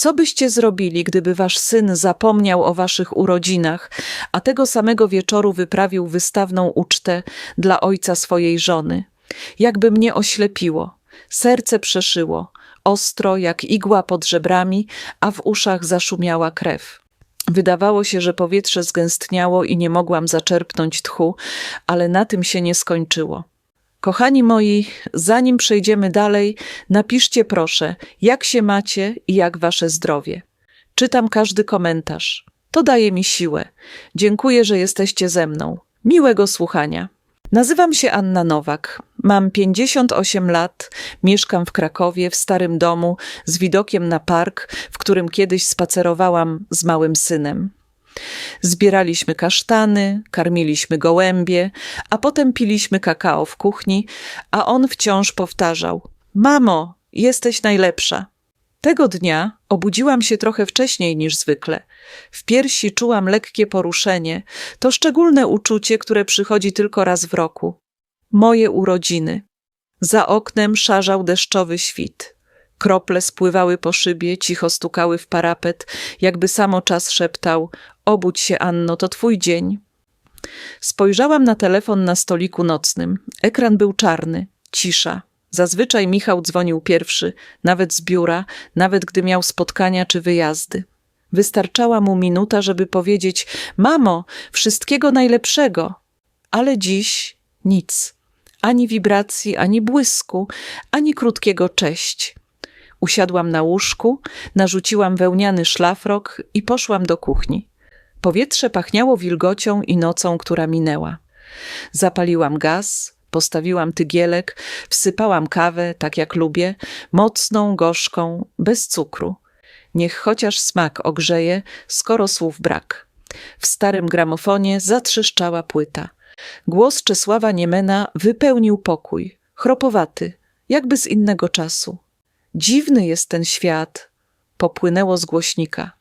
Co byście zrobili, gdyby wasz syn zapomniał o waszych urodzinach, a tego samego wieczoru wyprawił wystawną ucztę dla ojca swojej żony? Jakby mnie oślepiło, serce przeszyło, ostro jak igła pod żebrami, a w uszach zaszumiała krew. Wydawało się, że powietrze zgęstniało i nie mogłam zaczerpnąć tchu, ale na tym się nie skończyło. Kochani moi, zanim przejdziemy dalej, napiszcie proszę, jak się macie i jak wasze zdrowie. Czytam każdy komentarz. To daje mi siłę. Dziękuję, że jesteście ze mną. Miłego słuchania. Nazywam się Anna Nowak. Mam 58 lat, mieszkam w Krakowie w starym domu z widokiem na park, w którym kiedyś spacerowałam z małym synem. Zbieraliśmy kasztany, karmiliśmy gołębie, a potem piliśmy kakao w kuchni, a on wciąż powtarzał: Mamo, jesteś najlepsza. Tego dnia obudziłam się trochę wcześniej niż zwykle. W piersi czułam lekkie poruszenie. To szczególne uczucie, które przychodzi tylko raz w roku. Moje urodziny. Za oknem szarzał deszczowy świt. Krople spływały po szybie, cicho stukały w parapet, jakby samo czas szeptał: Obudź się, Anno, to twój dzień. Spojrzałam na telefon na stoliku nocnym. Ekran był czarny, cisza. Zazwyczaj Michał dzwonił pierwszy, nawet z biura, nawet gdy miał spotkania czy wyjazdy. Wystarczała mu minuta, żeby powiedzieć: Mamo, wszystkiego najlepszego. Ale dziś nic. Ani wibracji, ani błysku, ani krótkiego cześć. Usiadłam na łóżku, narzuciłam wełniany szlafrok i poszłam do kuchni. Powietrze pachniało wilgocią i nocą, która minęła. Zapaliłam gaz, postawiłam tygielek, wsypałam kawę, tak jak lubię, mocną, gorzką, bez cukru. Niech chociaż smak ogrzeje, skoro słów brak. W starym gramofonie zatrzeszczała płyta. Głos Czesława Niemena wypełnił pokój, chropowaty, jakby z innego czasu. Dziwny jest ten świat, popłynęło z głośnika.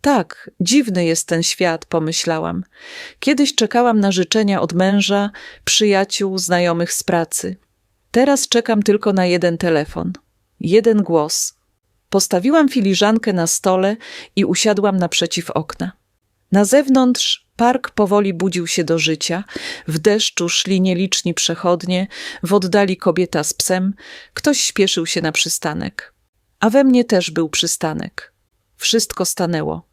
Tak, dziwny jest ten świat, pomyślałam. Kiedyś czekałam na życzenia od męża, przyjaciół, znajomych z pracy. Teraz czekam tylko na jeden telefon, jeden głos. Postawiłam filiżankę na stole i usiadłam naprzeciw okna. Na zewnątrz park powoli budził się do życia, w deszczu szli nieliczni przechodnie, w oddali kobieta z psem, ktoś śpieszył się na przystanek. A we mnie też był przystanek. Wszystko stanęło.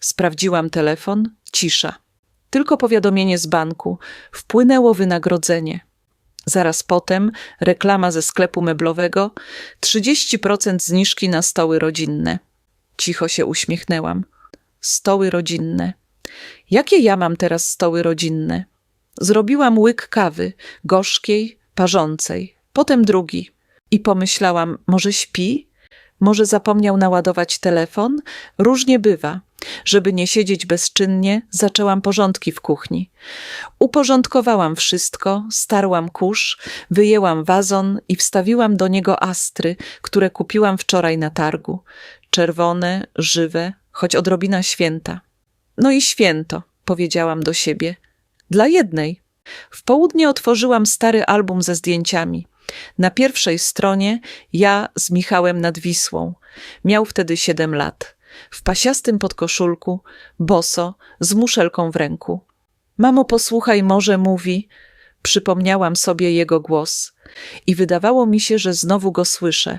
Sprawdziłam telefon, cisza. Tylko powiadomienie z banku. Wpłynęło wynagrodzenie. Zaraz potem reklama ze sklepu meblowego 30% zniżki na stoły rodzinne. Cicho się uśmiechnęłam. Stoły rodzinne. Jakie ja mam teraz stoły rodzinne? Zrobiłam łyk kawy, gorzkiej, parzącej, potem drugi. I pomyślałam, może śpi? Może zapomniał naładować telefon? Różnie bywa. Żeby nie siedzieć bezczynnie, zaczęłam porządki w kuchni. Uporządkowałam wszystko, starłam kurz, wyjęłam wazon i wstawiłam do niego astry, które kupiłam wczoraj na targu. Czerwone, żywe, choć odrobina święta. No i święto, powiedziałam do siebie. Dla jednej. W południe otworzyłam stary album ze zdjęciami. Na pierwszej stronie ja z Michałem nad Wisłą. Miał wtedy siedem lat w pasiastym podkoszulku, boso, z muszelką w ręku. Mamo, posłuchaj, morze mówi. Przypomniałam sobie jego głos i wydawało mi się, że znowu go słyszę.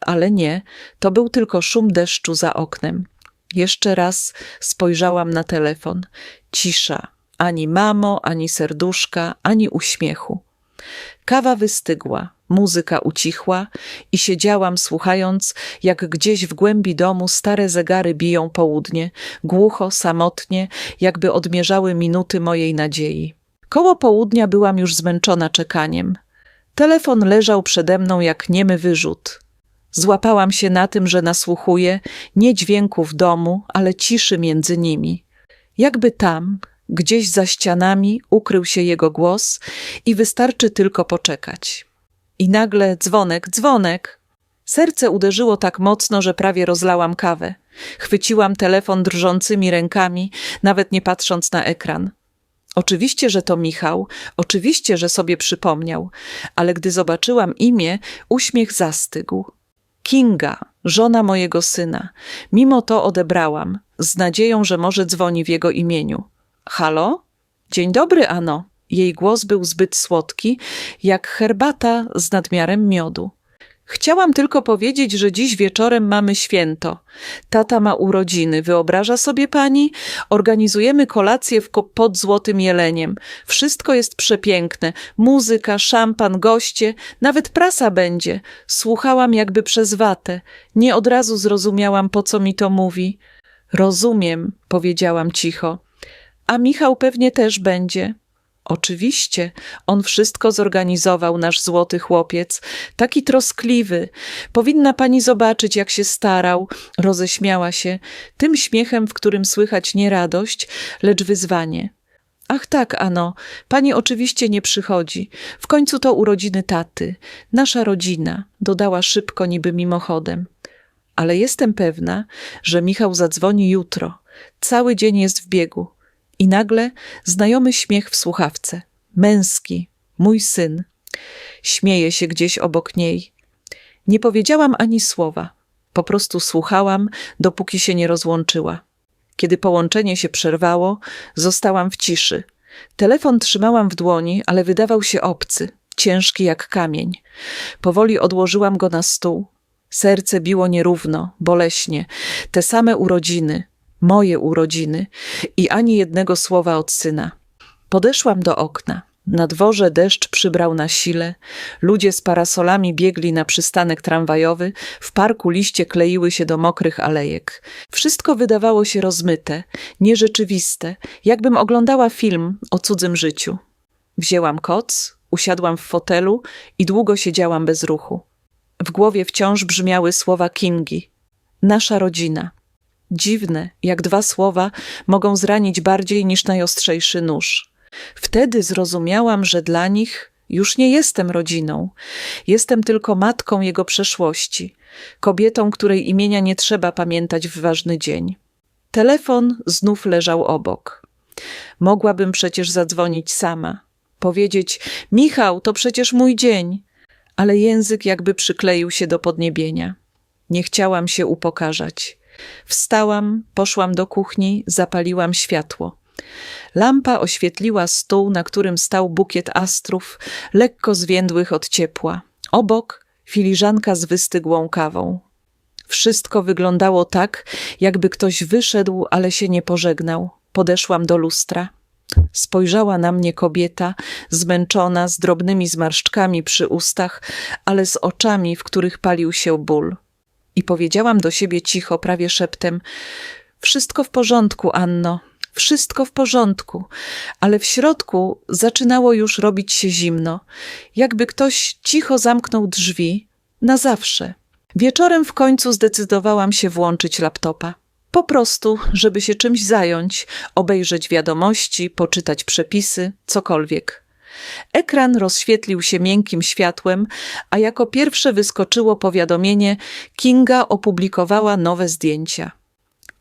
Ale nie, to był tylko szum deszczu za oknem. Jeszcze raz spojrzałam na telefon. Cisza. Ani mamo, ani serduszka, ani uśmiechu. Kawa wystygła, muzyka ucichła i siedziałam słuchając, jak gdzieś w głębi domu stare zegary biją południe, głucho, samotnie, jakby odmierzały minuty mojej nadziei. Koło południa byłam już zmęczona czekaniem. Telefon leżał przede mną jak niemy wyrzut. Złapałam się na tym, że nasłuchuję nie dźwięków domu, ale ciszy między nimi. Jakby tam, Gdzieś za ścianami ukrył się jego głos i wystarczy tylko poczekać. I nagle dzwonek, dzwonek. Serce uderzyło tak mocno, że prawie rozlałam kawę. Chwyciłam telefon drżącymi rękami, nawet nie patrząc na ekran. Oczywiście, że to Michał, oczywiście, że sobie przypomniał, ale gdy zobaczyłam imię, uśmiech zastygł. Kinga, żona mojego syna. Mimo to odebrałam, z nadzieją, że może dzwoni w jego imieniu. Halo? Dzień dobry, Ano. Jej głos był zbyt słodki, jak herbata z nadmiarem miodu. Chciałam tylko powiedzieć, że dziś wieczorem mamy święto. Tata ma urodziny, wyobraża sobie pani? Organizujemy kolację w pod Złotym Jeleniem. Wszystko jest przepiękne. Muzyka, szampan, goście, nawet prasa będzie. Słuchałam jakby przez watę. Nie od razu zrozumiałam, po co mi to mówi. Rozumiem, powiedziałam cicho. A Michał pewnie też będzie. Oczywiście, on wszystko zorganizował, nasz złoty chłopiec, taki troskliwy. Powinna pani zobaczyć, jak się starał. Roześmiała się, tym śmiechem, w którym słychać nie radość, lecz wyzwanie. Ach tak, Ano, pani oczywiście nie przychodzi. W końcu to urodziny taty, nasza rodzina, dodała szybko, niby mimochodem. Ale jestem pewna, że Michał zadzwoni jutro. Cały dzień jest w biegu. I nagle znajomy śmiech w słuchawce. Męski, mój syn. Śmieje się gdzieś obok niej. Nie powiedziałam ani słowa. Po prostu słuchałam, dopóki się nie rozłączyła. Kiedy połączenie się przerwało, zostałam w ciszy. Telefon trzymałam w dłoni, ale wydawał się obcy, ciężki jak kamień. Powoli odłożyłam go na stół. Serce biło nierówno, boleśnie. Te same urodziny, moje urodziny i ani jednego słowa od syna. Podeszłam do okna. Na dworze deszcz przybrał na sile, ludzie z parasolami biegli na przystanek tramwajowy, w parku liście kleiły się do mokrych alejek. Wszystko wydawało się rozmyte, nierzeczywiste, jakbym oglądała film o cudzym życiu. Wzięłam koc, usiadłam w fotelu i długo siedziałam bez ruchu. W głowie wciąż brzmiały słowa Kingi. Nasza rodzina. Dziwne, jak dwa słowa mogą zranić bardziej niż najostrzejszy nóż. Wtedy zrozumiałam, że dla nich już nie jestem rodziną. Jestem tylko matką jego przeszłości, kobietą, której imienia nie trzeba pamiętać w ważny dzień. Telefon znów leżał obok. Mogłabym przecież zadzwonić sama, powiedzieć: Michał, to przecież mój dzień, ale język jakby przykleił się do podniebienia. Nie chciałam się upokarzać. Wstałam, poszłam do kuchni, zapaliłam światło. Lampa oświetliła stół, na którym stał bukiet astrów, lekko zwiędłych od ciepła. Obok filiżanka z wystygłą kawą. Wszystko wyglądało tak, jakby ktoś wyszedł, ale się nie pożegnał. Podeszłam do lustra. Spojrzała na mnie kobieta, zmęczona, z drobnymi zmarszczkami przy ustach, ale z oczami, w których palił się ból. I powiedziałam do siebie cicho, prawie szeptem: Wszystko w porządku, Anno, wszystko w porządku, ale w środku zaczynało już robić się zimno, jakby ktoś cicho zamknął drzwi na zawsze. Wieczorem w końcu zdecydowałam się włączyć laptopa. Po prostu, żeby się czymś zająć, obejrzeć wiadomości, poczytać przepisy, cokolwiek. Ekran rozświetlił się miękkim światłem, a jako pierwsze wyskoczyło powiadomienie: Kinga opublikowała nowe zdjęcia.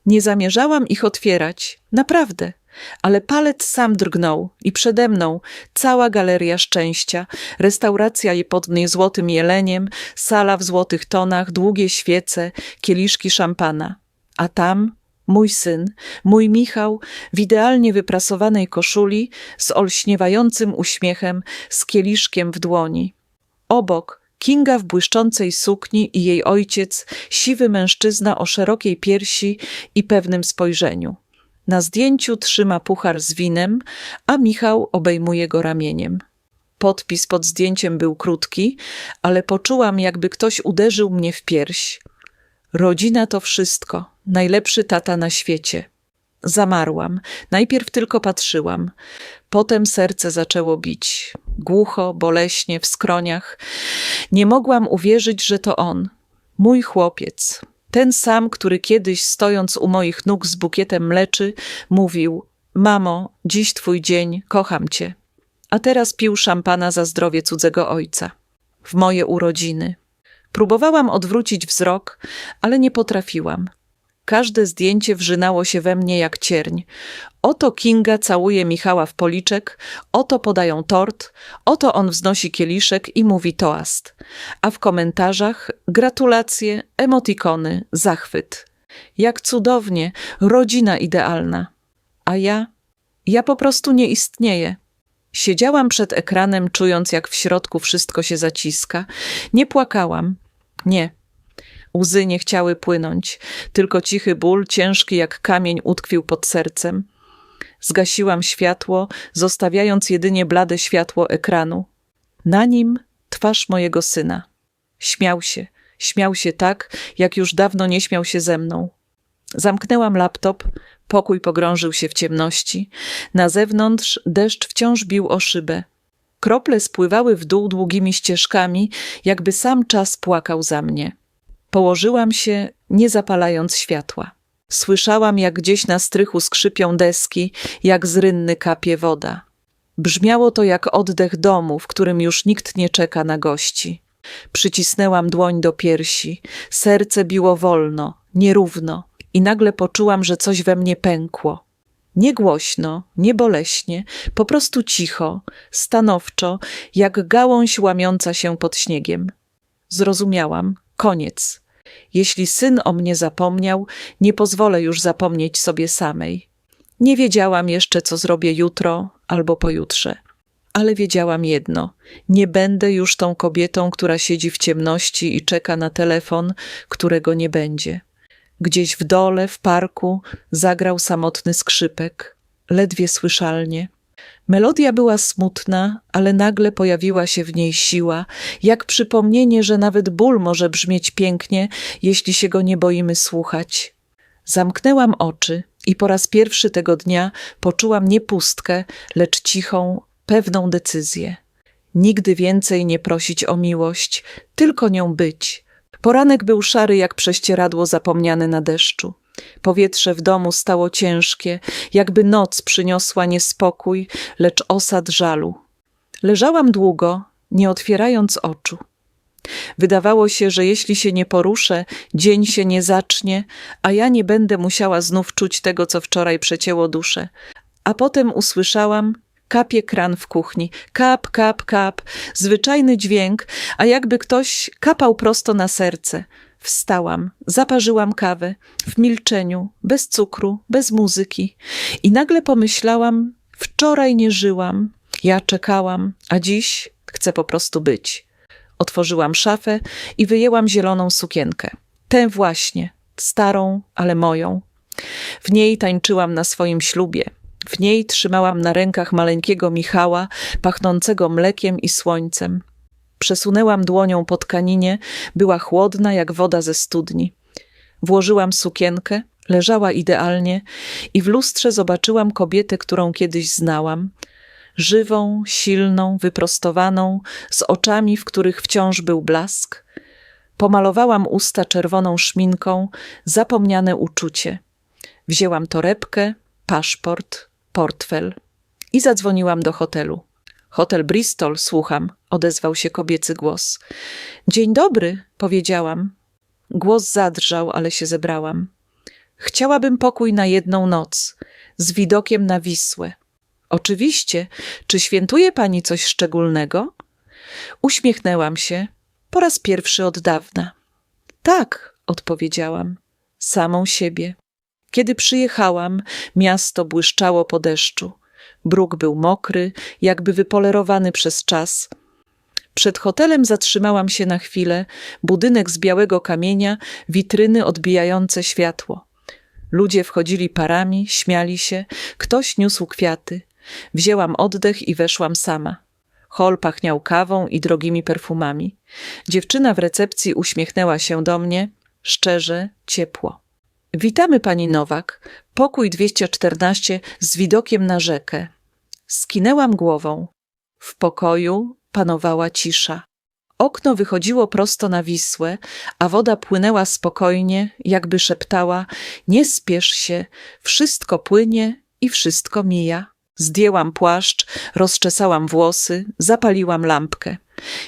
Nie zamierzałam ich otwierać, naprawdę, ale palec sam drgnął i przede mną cała galeria szczęścia, restauracja pod niezłotym jeleniem, sala w złotych tonach, długie świece, kieliszki szampana. A tam mój syn, mój Michał, w idealnie wyprasowanej koszuli, z olśniewającym uśmiechem, z kieliszkiem w dłoni. Obok Kinga w błyszczącej sukni i jej ojciec, siwy mężczyzna o szerokiej piersi i pewnym spojrzeniu. Na zdjęciu trzyma puchar z winem, a Michał obejmuje go ramieniem. Podpis pod zdjęciem był krótki, ale poczułam, jakby ktoś uderzył mnie w pierś. Rodzina to wszystko, najlepszy tata na świecie. Zamarłam, najpierw tylko patrzyłam, potem serce zaczęło bić. Głucho, boleśnie, w skroniach. Nie mogłam uwierzyć, że to on, mój chłopiec, ten sam, który kiedyś, stojąc u moich nóg z bukietem mleczy, mówił: Mamo, dziś twój dzień, kocham cię. A teraz pił szampana za zdrowie cudzego ojca. W moje urodziny. Próbowałam odwrócić wzrok, ale nie potrafiłam. Każde zdjęcie wrzynało się we mnie jak cierń. Oto Kinga całuje Michała w policzek, oto podają tort, oto on wznosi kieliszek i mówi toast. A w komentarzach gratulacje, emotikony, zachwyt. Jak cudownie, rodzina idealna. A ja? Ja po prostu nie istnieję. Siedziałam przed ekranem, czując, jak w środku wszystko się zaciska. Nie płakałam. Nie. Łzy nie chciały płynąć, tylko cichy ból, ciężki jak kamień, utkwił pod sercem. Zgasiłam światło, zostawiając jedynie blade światło ekranu. Na nim twarz mojego syna. Śmiał się, śmiał się tak, jak już dawno nie śmiał się ze mną. Zamknęłam laptop, pokój pogrążył się w ciemności. Na zewnątrz deszcz wciąż bił o szybę. Krople spływały w dół długimi ścieżkami, jakby sam czas płakał za mnie. Położyłam się, nie zapalając światła. Słyszałam, jak gdzieś na strychu skrzypią deski, jak z rynny kapie woda. Brzmiało to jak oddech domu, w którym już nikt nie czeka na gości. Przycisnęłam dłoń do piersi, serce biło wolno, nierówno i nagle poczułam, że coś we mnie pękło. Nie głośno, po prostu cicho, stanowczo, jak gałąź łamiąca się pod śniegiem. Zrozumiałam, koniec. Jeśli syn o mnie zapomniał, nie pozwolę już zapomnieć sobie samej. Nie wiedziałam jeszcze, co zrobię jutro albo pojutrze. Ale wiedziałam jedno: nie będę już tą kobietą, która siedzi w ciemności i czeka na telefon, którego nie będzie. Gdzieś w dole, w parku, zagrał samotny skrzypek, ledwie słyszalnie. Melodia była smutna, ale nagle pojawiła się w niej siła, jak przypomnienie, że nawet ból może brzmieć pięknie, jeśli się go nie boimy słuchać. Zamknęłam oczy i po raz pierwszy tego dnia poczułam nie pustkę, lecz cichą, pewną decyzję. Nigdy więcej nie prosić o miłość, tylko nią być. Poranek był szary jak prześcieradło zapomniane na deszczu. Powietrze w domu stało ciężkie, jakby noc przyniosła niespokój, lecz osad żalu. Leżałam długo, nie otwierając oczu. Wydawało się, że jeśli się nie poruszę, dzień się nie zacznie, a ja nie będę musiała znów czuć tego, co wczoraj przecięło duszę. A potem usłyszałam, kapie kran w kuchni. Kap, kap, kap. Zwyczajny dźwięk, a jakby ktoś kapał prosto na serce. Wstałam, zaparzyłam kawę, w milczeniu, bez cukru, bez muzyki. I nagle pomyślałam, wczoraj nie żyłam, ja czekałam, a dziś chcę po prostu być. Otworzyłam szafę i wyjęłam zieloną sukienkę. Tę właśnie, starą, ale moją. W niej tańczyłam na swoim ślubie. W niej trzymałam na rękach maleńkiego Michała, pachnącego mlekiem i słońcem. Przesunęłam dłonią po tkaninie, była chłodna jak woda ze studni. Włożyłam sukienkę, leżała idealnie i w lustrze zobaczyłam kobietę, którą kiedyś znałam. Żywą, silną, wyprostowaną, z oczami, w których wciąż był blask. Pomalowałam usta czerwoną szminką, zapomniane uczucie. Wzięłam torebkę, paszport, portfel i zadzwoniłam do hotelu. Hotel Bristol, słucham, odezwał się kobiecy głos. Dzień dobry, powiedziałam. Głos zadrżał, ale się zebrałam. Chciałabym pokój na jedną noc, z widokiem na Wisłę. Oczywiście, czy świętuje pani coś szczególnego? Uśmiechnęłam się, po raz pierwszy od dawna. Tak, odpowiedziałam, samą siebie. Kiedy przyjechałam, miasto błyszczało po deszczu. Bruk był mokry, jakby wypolerowany przez czas. Przed hotelem zatrzymałam się na chwilę. Budynek z białego kamienia, witryny odbijające światło. Ludzie wchodzili parami, śmiali się, ktoś niósł kwiaty. Wzięłam oddech i weszłam sama. Hol pachniał kawą i drogimi perfumami. Dziewczyna w recepcji uśmiechnęła się do mnie, szczerze, ciepło. Witamy pani Nowak. Pokój 214 z widokiem na rzekę. Skinęłam głową. W pokoju panowała cisza. Okno wychodziło prosto na Wisłę, a woda płynęła spokojnie, jakby szeptała: Nie spiesz się, wszystko płynie i wszystko mija. Zdjęłam płaszcz, rozczesałam włosy, zapaliłam lampkę.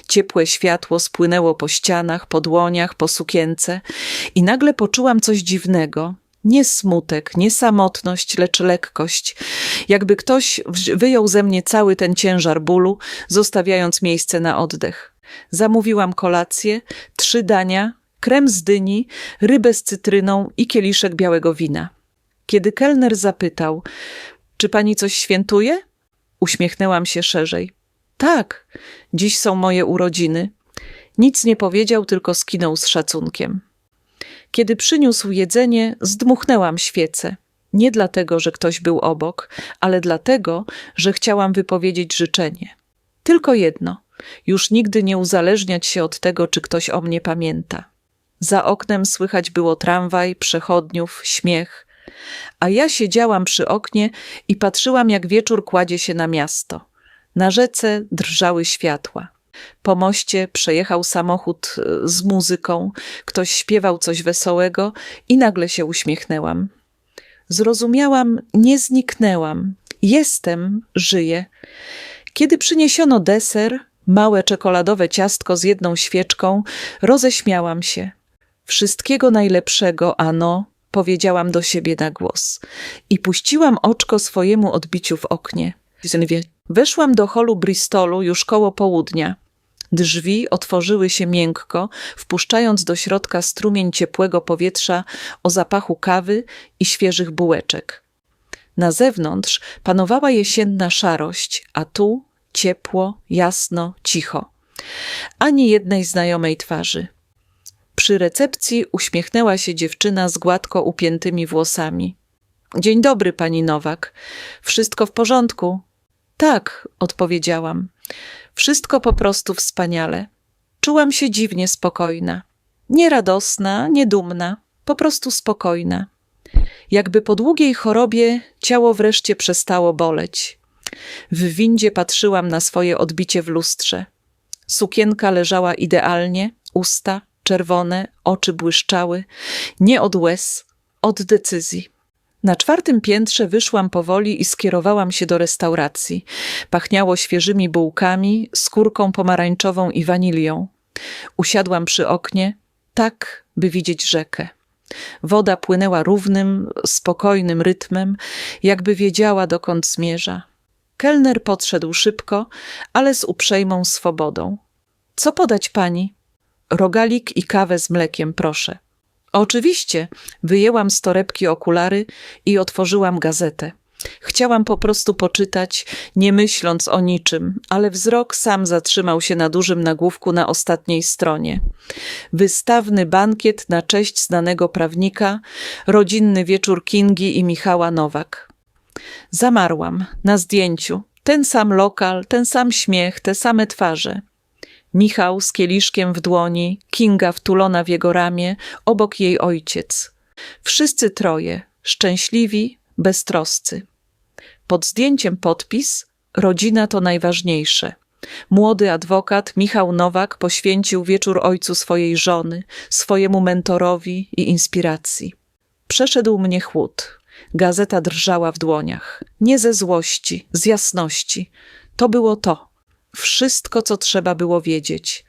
Ciepłe światło spłynęło po ścianach, po dłoniach, po sukience i nagle poczułam coś dziwnego, Nie smutek, nie samotność, lecz lekkość. Jakby ktoś wyjął ze mnie cały ten ciężar bólu, zostawiając miejsce na oddech. Zamówiłam kolację, trzy dania, krem z dyni, rybę z cytryną i kieliszek białego wina. Kiedy kelner zapytał, czy pani coś świętuje? Uśmiechnęłam się szerzej. Tak, dziś są moje urodziny. Nic nie powiedział, tylko skinął z szacunkiem. Kiedy przyniósł jedzenie, zdmuchnęłam świecę. Nie dlatego, że ktoś był obok, ale dlatego, że chciałam wypowiedzieć życzenie. Tylko jedno: już nigdy nie uzależniać się od tego, czy ktoś o mnie pamięta. Za oknem słychać było tramwaj, przechodniów, śmiech, a ja siedziałam przy oknie i patrzyłam, jak wieczór kładzie się na miasto. Na rzece drżały światła. Po moście przejechał samochód e, z muzyką, ktoś śpiewał coś wesołego i nagle się uśmiechnęłam. Zrozumiałam, nie zniknęłam. Jestem, żyję. Kiedy przyniesiono deser, małe czekoladowe ciastko z jedną świeczką, roześmiałam się. Wszystkiego najlepszego, ano, powiedziałam do siebie na głos i puściłam oczko swojemu odbiciu w oknie. Weszłam do holu Bristolu już koło południa. Drzwi otworzyły się miękko, wpuszczając do środka strumień ciepłego powietrza o zapachu kawy i świeżych bułeczek. Na zewnątrz panowała jesienna szarość, a tu ciepło, jasno, cicho. Ani jednej znajomej twarzy. Przy recepcji uśmiechnęła się dziewczyna z gładko upiętymi włosami. Dzień dobry, pani Nowak. Wszystko w porządku? Tak, odpowiedziałam. Wszystko po prostu wspaniale. Czułam się dziwnie spokojna. Nie radosna, nie dumna, po prostu spokojna. Jakby po długiej chorobie ciało wreszcie przestało boleć. W windzie patrzyłam na swoje odbicie w lustrze. Sukienka leżała idealnie, usta czerwone, oczy błyszczały, nie od łez, od decyzji. Na czwartym piętrze wyszłam powoli i skierowałam się do restauracji. Pachniało świeżymi bułkami, skórką pomarańczową i wanilią. Usiadłam przy oknie, tak, by widzieć rzekę. Woda płynęła równym, spokojnym rytmem, jakby wiedziała, dokąd zmierza. Kelner podszedł szybko, ale z uprzejmą swobodą. Co podać pani? Rogalik i kawę z mlekiem, proszę. Oczywiście, wyjęłam z torebki okulary i otworzyłam gazetę. Chciałam po prostu poczytać, nie myśląc o niczym, ale wzrok sam zatrzymał się na dużym nagłówku na ostatniej stronie. Wystawny bankiet na cześć znanego prawnika, rodzinny wieczór Kingi i Michała Nowak. Zamarłam na zdjęciu. Ten sam lokal, ten sam śmiech, te same twarze. Michał z kieliszkiem w dłoni, Kinga wtulona w jego ramię, obok jej ojciec. Wszyscy troje, szczęśliwi, beztroscy. Pod zdjęciem podpis Rodzina to najważniejsze. Młody adwokat Michał Nowak poświęcił wieczór ojcu swojej żony, swojemu mentorowi i inspiracji. Przeszedł mnie chłód. Gazeta drżała w dłoniach. Nie ze złości, z jasności. To było to. Wszystko, co trzeba było wiedzieć.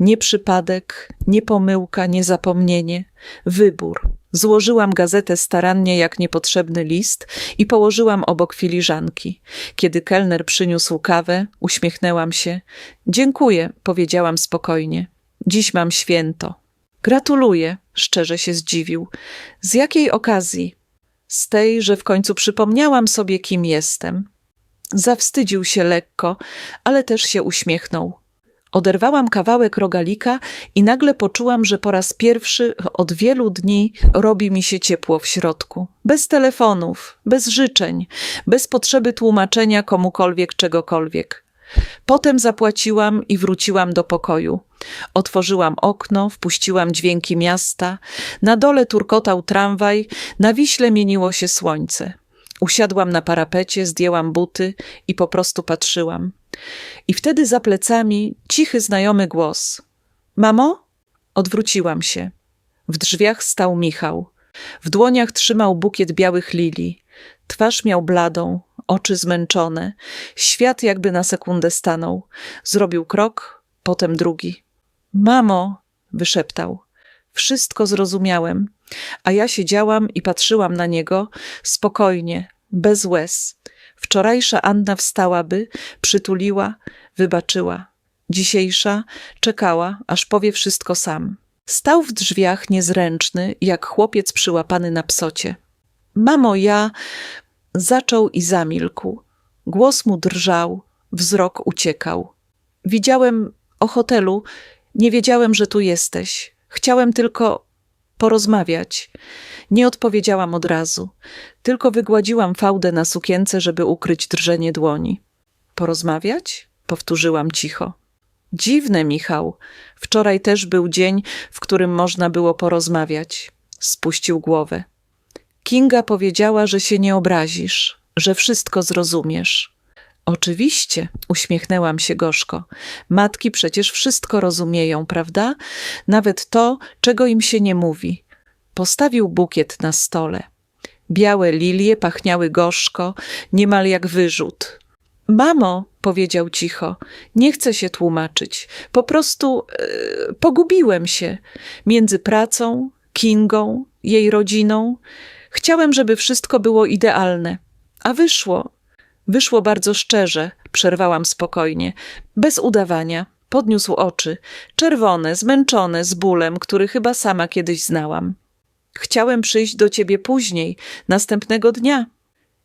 Nie przypadek, nie pomyłka, nie zapomnienie. Wybór. Złożyłam gazetę starannie jak niepotrzebny list i położyłam obok filiżanki. Kiedy kelner przyniósł kawę, uśmiechnęłam się. Dziękuję, powiedziałam spokojnie. Dziś mam święto. Gratuluję, szczerze się zdziwił. Z jakiej okazji? Z tej, że w końcu przypomniałam sobie, kim jestem. Zawstydził się lekko, ale też się uśmiechnął. Oderwałam kawałek rogalika i nagle poczułam, że po raz pierwszy od wielu dni robi mi się ciepło w środku. Bez telefonów, bez życzeń, bez potrzeby tłumaczenia komukolwiek czegokolwiek. Potem zapłaciłam i wróciłam do pokoju. Otworzyłam okno, wpuściłam dźwięki miasta. Na dole turkotał tramwaj, na wiśle mieniło się słońce. Usiadłam na parapecie, zdjęłam buty i po prostu patrzyłam. I wtedy za plecami cichy, znajomy głos. Mamo? Odwróciłam się. W drzwiach stał Michał. W dłoniach trzymał bukiet białych lilii. Twarz miał bladą, oczy zmęczone. Świat jakby na sekundę stanął. Zrobił krok, potem drugi. Mamo, wyszeptał. Wszystko zrozumiałem. A ja siedziałam i patrzyłam na niego spokojnie, bez łez. Wczorajsza Anna wstałaby, przytuliła, wybaczyła. Dzisiejsza czekała, aż powie wszystko sam. Stał w drzwiach niezręczny, jak chłopiec przyłapany na psocie. Mamo, ja. Zaczął i zamilkł. Głos mu drżał, wzrok uciekał. Widziałem o hotelu, nie wiedziałem, że tu jesteś. Chciałem tylko porozmawiać. Nie odpowiedziałam od razu, tylko wygładziłam fałdę na sukience, żeby ukryć drżenie dłoni. Porozmawiać? Powtórzyłam cicho. Dziwne, Michał. Wczoraj też był dzień, w którym można było porozmawiać. Spuścił głowę. Kinga powiedziała, że się nie obrazisz, że wszystko zrozumiesz. Oczywiście, uśmiechnęłam się gorzko. Matki przecież wszystko rozumieją, prawda? Nawet to, czego im się nie mówi. Postawił bukiet na stole. Białe lilie pachniały gorzko, niemal jak wyrzut. Mamo, powiedział cicho, nie chcę się tłumaczyć. Po prostu e, pogubiłem się między pracą, Kingą, jej rodziną. Chciałem, żeby wszystko było idealne. A wyszło. Wyszło bardzo szczerze, przerwałam spokojnie, bez udawania. Podniósł oczy, czerwone, zmęczone, z bólem, który chyba sama kiedyś znałam. Chciałem przyjść do ciebie później, następnego dnia.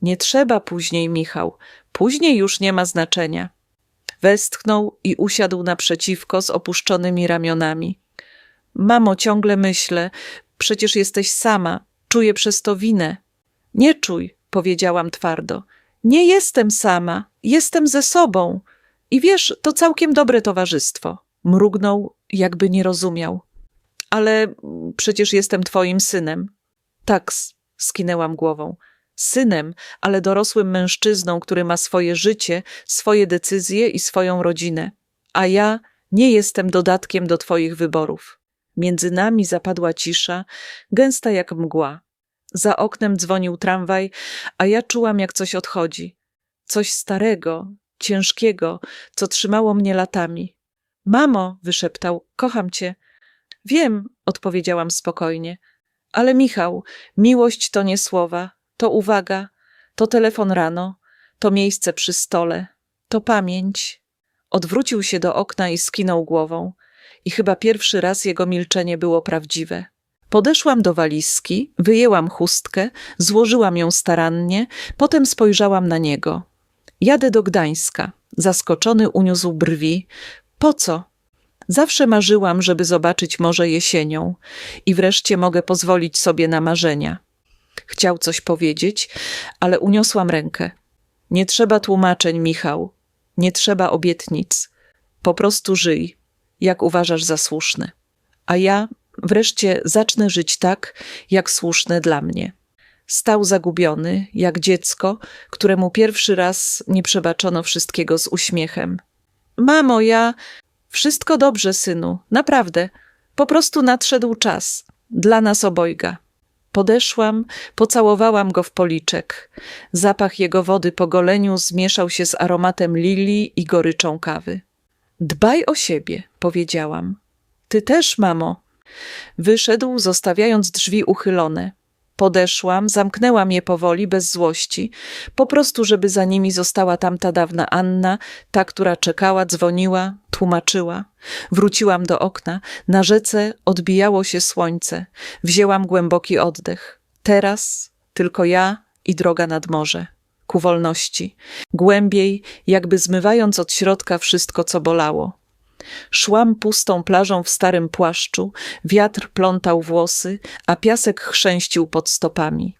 Nie trzeba później, Michał. Później już nie ma znaczenia. Westchnął i usiadł naprzeciwko z opuszczonymi ramionami. Mamo, ciągle myślę, przecież jesteś sama, czuję przez to winę. Nie czuj, powiedziałam twardo. Nie jestem sama, jestem ze sobą. I wiesz, to całkiem dobre towarzystwo. Mrugnął, jakby nie rozumiał. Ale przecież jestem twoim synem. Tak, skinęłam głową. Synem, ale dorosłym mężczyzną, który ma swoje życie, swoje decyzje i swoją rodzinę. A ja nie jestem dodatkiem do twoich wyborów. Między nami zapadła cisza, gęsta jak mgła. Za oknem dzwonił tramwaj, a ja czułam, jak coś odchodzi. Coś starego, ciężkiego, co trzymało mnie latami. Mamo, wyszeptał, kocham cię. Wiem, odpowiedziałam spokojnie. Ale Michał, miłość to nie słowa, to uwaga, to telefon rano, to miejsce przy stole, to pamięć. Odwrócił się do okna i skinął głową. I chyba pierwszy raz jego milczenie było prawdziwe. Podeszłam do walizki, wyjęłam chustkę, złożyłam ją starannie, potem spojrzałam na niego. Jadę do Gdańska. Zaskoczony uniósł brwi. Po co? Zawsze marzyłam, żeby zobaczyć morze jesienią i wreszcie mogę pozwolić sobie na marzenia. Chciał coś powiedzieć, ale uniosłam rękę. Nie trzeba tłumaczeń, Michał. Nie trzeba obietnic. Po prostu żyj, jak uważasz za słuszne. A ja wreszcie zacznę żyć tak, jak słuszne dla mnie. Stał zagubiony, jak dziecko, któremu pierwszy raz nie przebaczono wszystkiego z uśmiechem. Mamo, ja. Wszystko dobrze, synu, naprawdę. Po prostu nadszedł czas. Dla nas obojga. Podeszłam, pocałowałam go w policzek. Zapach jego wody po goleniu zmieszał się z aromatem lilii i goryczą kawy. Dbaj o siebie, powiedziałam. Ty też, mamo. Wyszedł, zostawiając drzwi uchylone. Podeszłam, zamknęłam je powoli, bez złości, po prostu, żeby za nimi została tamta dawna Anna, ta, która czekała, dzwoniła, tłumaczyła. Wróciłam do okna, na rzece odbijało się słońce. Wzięłam głęboki oddech. Teraz tylko ja i droga nad morze. Ku wolności. Głębiej, jakby zmywając od środka wszystko, co bolało. Szłam pustą plażą w starym płaszczu, wiatr plątał włosy, a piasek chrzęścił pod stopami.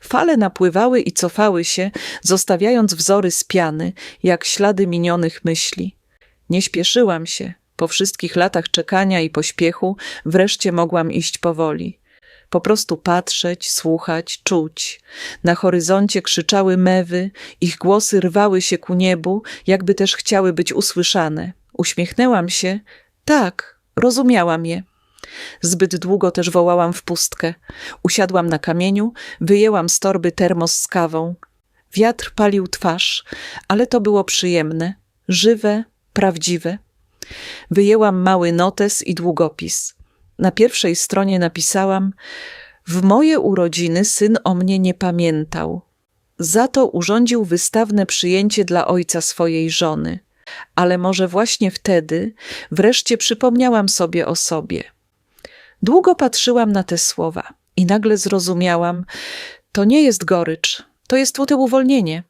Fale napływały i cofały się, zostawiając wzory z piany, jak ślady minionych myśli. Nie śpieszyłam się. Po wszystkich latach czekania i pośpiechu wreszcie mogłam iść powoli. Po prostu patrzeć, słuchać, czuć. Na horyzoncie krzyczały mewy, ich głosy rwały się ku niebu, jakby też chciały być usłyszane. Uśmiechnęłam się. Tak, rozumiałam je. Zbyt długo też wołałam w pustkę. Usiadłam na kamieniu, wyjęłam z torby termos z kawą. Wiatr palił twarz, ale to było przyjemne, żywe, prawdziwe. Wyjęłam mały notes i długopis. Na pierwszej stronie napisałam: W moje urodziny syn o mnie nie pamiętał. Za to urządził wystawne przyjęcie dla ojca swojej żony. Ale może właśnie wtedy wreszcie przypomniałam sobie o sobie. Długo patrzyłam na te słowa i nagle zrozumiałam, to nie jest gorycz, to jest to uwolnienie.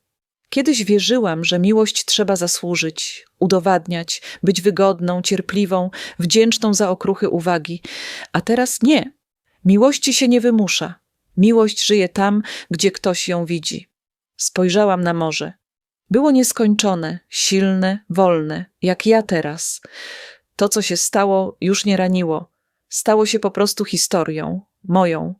Kiedyś wierzyłam, że miłość trzeba zasłużyć, udowadniać, być wygodną, cierpliwą, wdzięczną za okruchy uwagi, a teraz nie. Miłości się nie wymusza. Miłość żyje tam, gdzie ktoś ją widzi. Spojrzałam na morze. Było nieskończone, silne, wolne, jak ja teraz. To, co się stało, już nie raniło. Stało się po prostu historią, moją.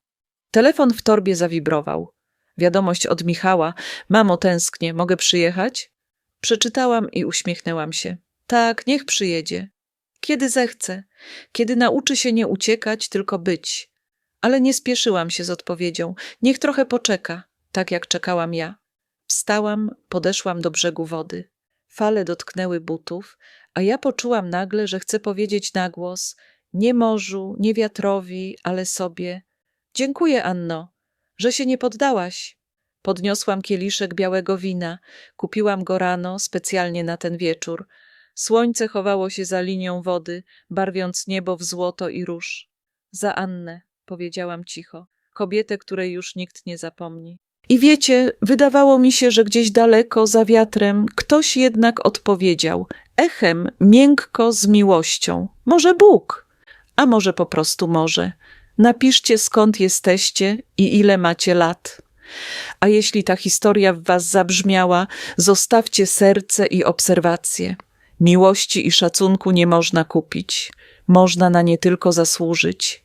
Telefon w torbie zawibrował. Wiadomość od Michała: Mamo, tęsknię, mogę przyjechać? Przeczytałam i uśmiechnęłam się. Tak, niech przyjedzie. Kiedy zechce, kiedy nauczy się nie uciekać, tylko być. Ale nie spieszyłam się z odpowiedzią. Niech trochę poczeka, tak jak czekałam ja. Wstałam, podeszłam do brzegu wody. Fale dotknęły butów, a ja poczułam nagle, że chcę powiedzieć na głos nie morzu, nie wiatrowi, ale sobie: Dziękuję, Anno, że się nie poddałaś. Podniosłam kieliszek białego wina, kupiłam go rano specjalnie na ten wieczór. Słońce chowało się za linią wody, barwiąc niebo w złoto i róż. Za Annę, powiedziałam cicho, kobietę, której już nikt nie zapomni. I wiecie, wydawało mi się, że gdzieś daleko, za wiatrem, ktoś jednak odpowiedział, echem, miękko, z miłością. Może Bóg, a może po prostu może. Napiszcie skąd jesteście i ile macie lat. A jeśli ta historia w was zabrzmiała, zostawcie serce i obserwacje. Miłości i szacunku nie można kupić. Można na nie tylko zasłużyć.